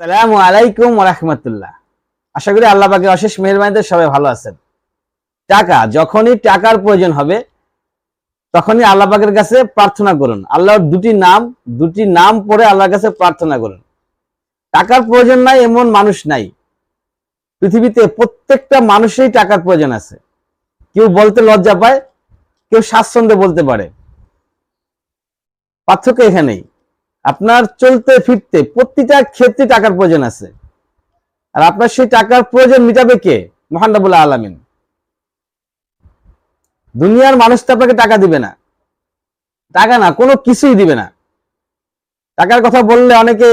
সালামু আলাইকুম রহমতুল্লাহ। আশা করি আল্লাহ অশেষ মেহরবানিতে সবাই ভালো আছেন। টাকা, যখনই টাকার প্রয়োজন হবে, তখনই আল্লাহ পাকের কাছে প্রার্থনা করুন। আল্লাহর দুটি নাম দুটি নাম পড়ে আল্লাহর কাছে প্রার্থনা করুন। টাকার প্রয়োজন নাই, এমন মানুষ নাই। পৃথিবীতে প্রত্যেকটা মানুষেরই টাকার প্রয়োজন আছে। কেউ বলতে লজ্জা পায়, কেউ স্বাচ্ছন্দ্যে বলতে পারে। পার্থক্য এখানেই। আপনার চলতে ফিরতে প্রতিটা ক্ষেত্রে টাকার প্রয়োজন আছে। আর আপনার সেই টাকার প্রয়োজন মিটাবে কে? মহানবুল্লাহ আলমিন। দুনিয়ার মানুষ তো আপনাকে টাকা দিবে না। টাকা না, কোনো কিছুই দিবে না। টাকার কথা বললে অনেকে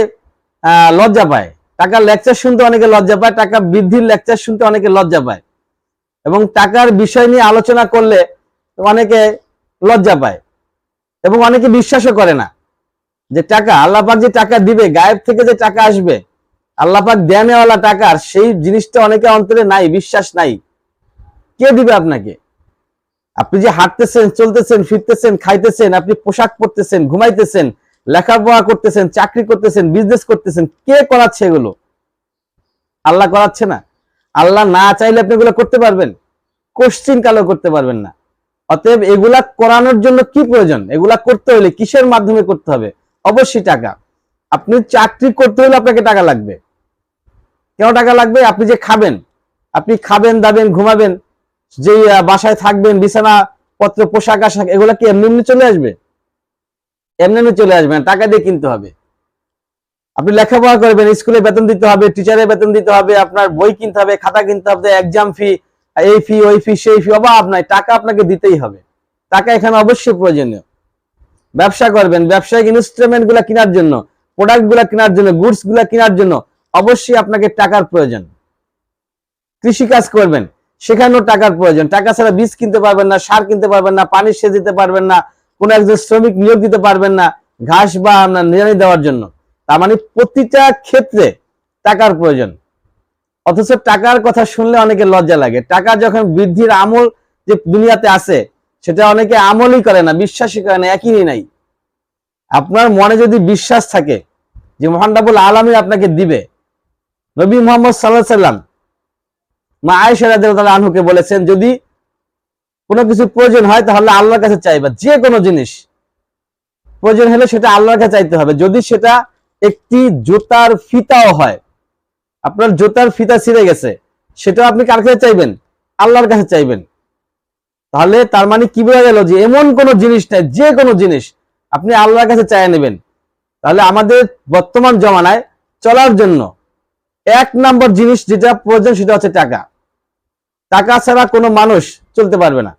লজ্জা পায়। টাকার লেকচার শুনতে অনেকে লজ্জা পায়, টাকা বৃদ্ধির লেকচার শুনতে অনেকে লজ্জা পায়। এবং টাকার বিষয় নিয়ে আলোচনা করলে অনেকে লজ্জা পায়। এবং অনেকে বিশ্বাসও করে না। যে টাকা, আল্লাপাক যে টাকা দিবে, গায়েব থেকে যে টাকা আসবে, আল্লাপাক দেনেওয়ালা টাকার সেই জিনিসটা অনেকে অন্তরে নাই, বিশ্বাস নাই। কে দিবে আপনাকে? আপনি যে হাঁটতেছেন, চলতেছেন, ফিরতেছেন, খাইতেছেন, আপনি পোশাক পরতেছেন, ঘুমাইতেছেন, লেখাপড়া করতেছেন, চাকরি করতেছেন বিজনেস করতেছেন, কে করাচ্ছে এগুলো? আল্লাহ করাচ্ছে না। আল্লাহ না চাইলে আপনি এগুলো করতে পারবেন। কোশ্চিন কালো করতে পারবেন না। অতএব এগুলা করানোর জন্য কি প্রয়োজন? এগুলা করতে হলে কিসের মাধ্যমে করতে হবে? অবশ্যই টাকা। আপনি চাকরি করতে হলে আপনাকে টাকা লাগবে। কেন টাকা লাগবে? আপনি যে খাবেন, আপনি খাবেন, দাবেন, ঘুমাবেন যে বাসায় থাকবেন বিছানা পত্র পোশাক, আশাক, এগুলা কি এমনি এমনি চলে আসবে? এমনি এমনি চলে আসবে না, টাকা দিয়ে কিনতে হবে। আপনি লেখাপড়া করবেন, স্কুলে বেতন দিতে হবে টিচারের বেতন দিতে হবে, আপনার বই কিনতে হবে, খাতা কিনতে হবে এক্সাম ফি এই ফি ওই ফি সেই ফি অভাব নাই, টাকা আপনাকে দিতেই হবে। টাকা এখানে অবশ্যই প্রয়োজনীয়। ব্যবসা করবেন, ব্যবসায়িক ইনস্ট্রুমেন্টগুলা কেনার জন্য প্রোডাক্টগুলা কেনার জন্য গুডসগুলা কেনার জন্য অবশ্যই আপনাকে টাকার প্রয়োজন। কৃষি কাজ করবেন, সেখানেও টাকার প্রয়োজন। টাকা ছাড়া বীজ কিনতে পারবেন না, সার কিনতে পারবেন না পানি সেচ দিতে পারবেন না, কোন একজন শ্রমিক নিয়োগ দিতে পারবেন না, ঘাস বা আপনার নিড়ানি দেওয়ার জন্য। তার মানে প্রতিটা ক্ষেত্রে টাকার প্রয়োজন। অথচ টাকার কথা শুনলে অনেকে লজ্জা লাগে। টাকা যখন বৃদ্ধির আমল যে দুনিয়াতে আছে সেটা অনেকে আমলই করে না, বিশ্বাসই করে না, একই নাই। আপনার মনে যদি বিশ্বাস থাকে যে মহানরাবুল আলমী আপনাকে দিবে, নবী মোহাম্মদ সাল্লাহ সাল্লাম মা রাদিয়াল্লাহু আনহুকে বলেছেন, যদি কোনো কিছু প্রয়োজন হয় তাহলে আল্লাহর কাছে চাইবা যে কোনো জিনিস। প্রয়োজন হলে সেটা আল্লাহর কাছে চাইতে হবে। যদি সেটা একটি জুতার ফিতাও হয়, আপনার জুতার ফিতা ছিঁড়ে গেছে সেটা আপনি কার কাছে চাইবেন? আল্লাহর কাছে চাইবেন। তাহলে তার মানে কি বোঝা গেল যে এমন কোন জিনিস নাই, যে কোনো জিনিস আপনি আল্লাহর কাছে চাই নেবেন। তাহলে আমাদের বর্তমান জমানায় চলার জন্য এক নম্বর জিনিস যেটা প্রয়োজন সেটা হচ্ছে টাকা। টাকা ছাড়া কোনো মানুষ চলতে পারবে না।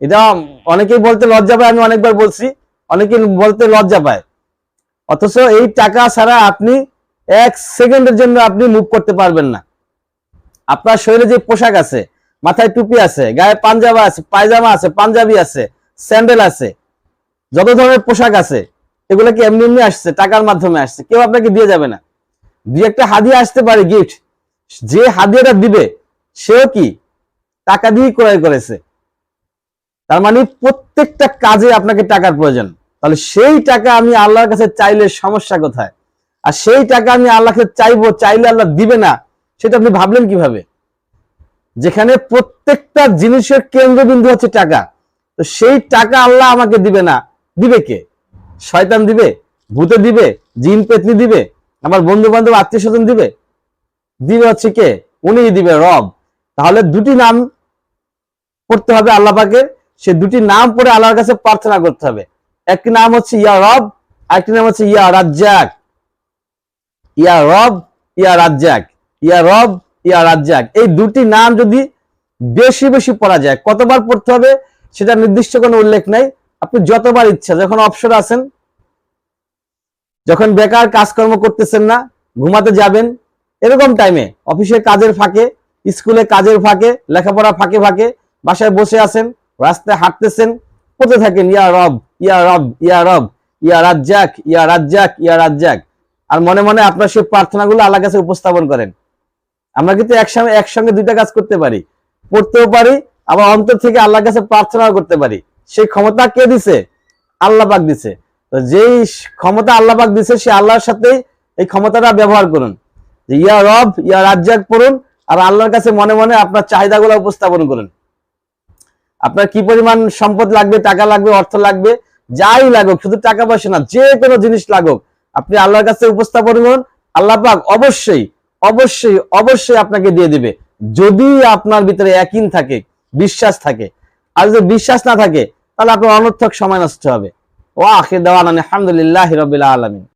এটা অনেকেই বলতে লজ্জা পায়, আমি অনেকবার বলছি, অনেকে বলতে লজ্জা পায়। অথচ এই টাকা ছাড়া আপনি এক সেকেন্ডের জন্য আপনি মুভ করতে পারবেন না। আপনার শরীরে যে পোশাক আছে মাথায় টুপি আছে, গায়ে পাঞ্জাবা আছে, পায়জামা আছে, পাঞ্জাবি আছে, স্যান্ডেল আছে, যত ধরনের পোশাক আছে, এগুলো কি এমনি এমনি আসছে, টাকার মাধ্যমে আসছে, কেউ আপনাকে দিয়ে যাবে না। দুই একটা হাদিয়া আসতে পারে গিফট যে হাদিয়াটা দিবে, সেও কি টাকা দিয়ে ক্রয় করেছে? তার মানে প্রত্যেকটা কাজে আপনাকে টাকার প্রয়োজন। তাহলে সেই টাকা আমি আল্লাহর কাছে চাইলে সমস্যা কোথায়? আর সেই টাকা আমি আল্লাহকে চাইব, চাইলে আল্লাহ দিবে না, সেটা আপনি ভাবলেন কীভাবে? যেখানে প্রত্যেকটা জিনিসের কেন্দ্রবিন্দু হচ্ছে টাকা। তো সেই টাকা আল্লাহ আমাকে দিবে না। দিবে কে? শয়তান দিবে? ভূতে দিবে? জিন পেতনি দিবে? আমার বন্ধু বান্ধব আত্মীয় স্বজন দিবে? দিবে হচ্ছে কে? উনি দিবে, রব। তাহলে দুটি নাম পড়তে হবে আল্লাহ সে দুটি নাম পড়ে আল্লাহর কাছে প্রার্থনা করতে হবে। একটি নাম হচ্ছে ইয়া রব, আরেকটি নাম হচ্ছে ইয়া রাজ্জাক। ইয়া রব, ইয়া রাজ্জাক। ইয়া রব ইয়া রাজ্জাক এই দুটি নাম যদি বেশি বেশি পড়া যায়, কতবার পড়তে হবে সেটা নির্দিষ্ট কোনো উল্লেখ নাই। আপনি যতবার ইচ্ছা, যখন অবসর আছেন, যখন বেকার কাজকর্ম করতেছেন না, ঘুমাতে যাবেন, এরকম টাইমে অফিসের কাজের ফাঁকে স্কুলে কাজের ফাঁকে, লেখাপড়া ফাঁকে ফাঁকে, বাসায় বসে আছেন, রাস্তায় হাঁটতেছেন পড়তে থাকেন? ইয়া রব ইয়া রব ইয়া রব, ইয়া রাজ্জাক ইয়া রাজ্জাক ইয়া রাজ্জাক। আর মনে মনে আপনার সেই প্রার্থনাগুলো আল্লাহ কাছে উপস্থাপন করেন। আমরা কিন্তু একসঙ্গে একসঙ্গে দুইটা কাজ করতে পারি। পড়তেও পারি, আবার অন্তর থেকে আল্লাহর কাছে প্রার্থনাও করতে পারি। সেই ক্ষমতা কে দিছে? আল্লাহ পাক দিছে। তো যেই ক্ষমতা আল্লাহ পাক দিছে, সে আল্লাহর সাথেই এই ক্ষমতাটা ব্যবহার করুন। ইয়া রব, ইয়া রাজ্জাক পড়ুন, আর আল্লাহর কাছে মনে মনে আপনার চাহিদাগুলো উপস্থাপন করুন। আপনার কি পরিমাণ সম্পদ লাগবে, টাকা লাগবে, অর্থ লাগবে, যাই লাগুক, শুধু টাকা পয়সা না, যে কোনো জিনিস লাগুক, আপনি আল্লাহর কাছে উপস্থাপন করুন। আল্লাহ পাক অবশ্যই অবশ্যই অবশ্যই আপনাকে দিয়ে দিবে। যদি আপনার ভিতরে একই থাকে, বিশ্বাস থাকে, আর যদি বিশ্বাস না থাকে, তাহলে আপনার অনর্থক সময় নষ্ট হবে। ও আখির দেওয়ান আলহামদুলিল্লাহ রবিল আলমিন।